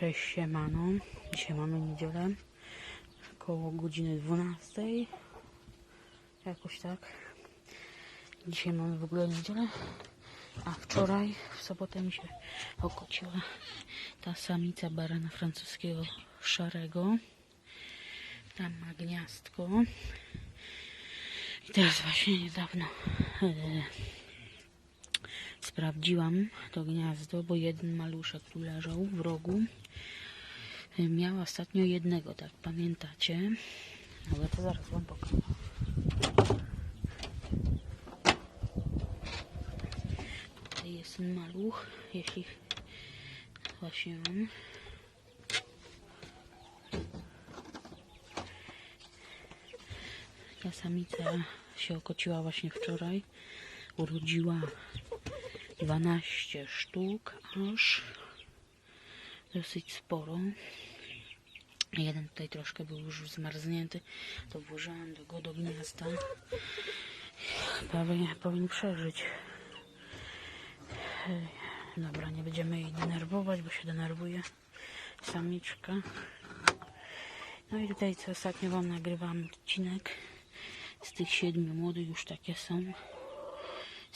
Cześć, siemano. Dzisiaj mamy niedzielę. Koło godziny 12. Jakoś tak. Dzisiaj mamy w ogóle niedzielę. A wczoraj, w sobotę mi się okociła ta samica barana francuskiego szarego. Tam ma gniazdko. I teraz właśnie niedawno e, sprawdziłam to gniazdo, bo jeden maluszek tu leżał w rogu. Miała ostatnio jednego, tak pamiętacie? Ale to zaraz wam pokażę. Tutaj jest ten maluch, jeśli właśnie on. Ta samica się okociła właśnie wczoraj. Urodziła 12 sztuk aż. Dosyć sporo. Jeden tutaj troszkę był już zmarznięty. To włożyłam do go do gniazda. Pewnie powinien przeżyć. Dobra, nie będziemy jej denerwować, bo się denerwuje samiczka. No i tutaj co ostatnio wam nagrywam odcinek. Z tych siedmiu młodych już takie są.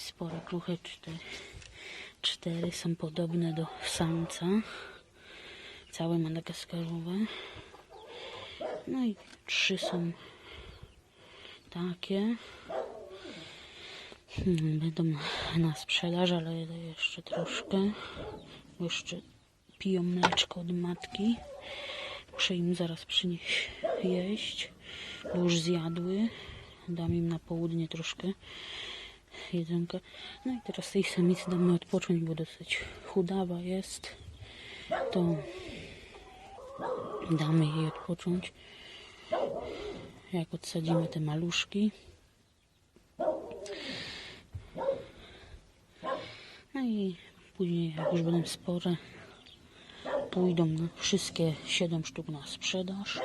Spore kruche cztery. Cztery są podobne do samca. Całe madagaskarowe. No i trzy są takie. Hmm, Będą na sprzedaż, ale jeszcze troszkę. Jeszcze piją mleczko od matki. Muszę im zaraz przynieść jeść, bo już zjadły. Dam im na południe troszkę jedzonka. No i teraz tej samicy damy odpocząć, bo dosyć chudawa jest. To damy jej odpocząć. Jak odsadzimy te maluszki. No i później, jak już będą spore, pójdą na wszystkie 7 sztuk na sprzedaż.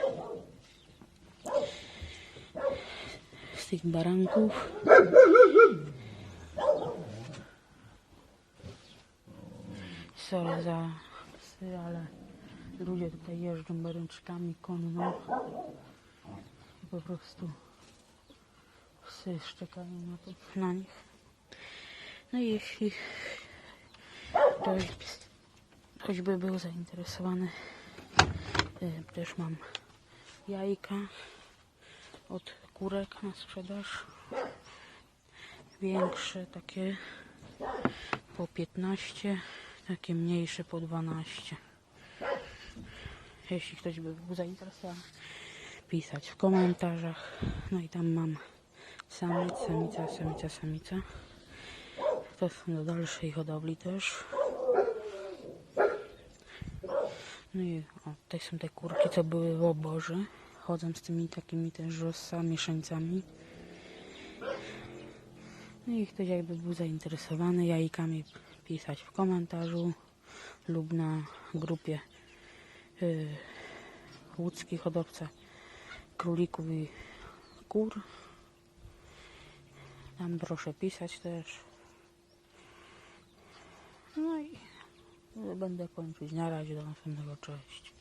Z tych baranków. Sorry za psy, ale ludzie tutaj jeżdżą barączkami konno. I po prostu psy szczekają na, to, na nich. No i jeśli ktoś, ktoś by był zainteresowany, y, też mam jajka od kurek na sprzedaż. Większe takie po 15, takie mniejsze po 12. Jeśli ktoś by był zainteresowany, pisać w komentarzach. No i tam mam samiec, samica, samica, samica. To są do dalszej hodowli też. No i o, tutaj są te kurki, co były w oborze. Chodzą z tymi takimi też rossami, mieszańcami. No i ktoś jakby był zainteresowany jajkami pisać w komentarzu lub na grupie yy, łódzki hodowca królików i kur. Tam proszę pisać też. No i będę kończyć. Na razie do następnego. Cześć.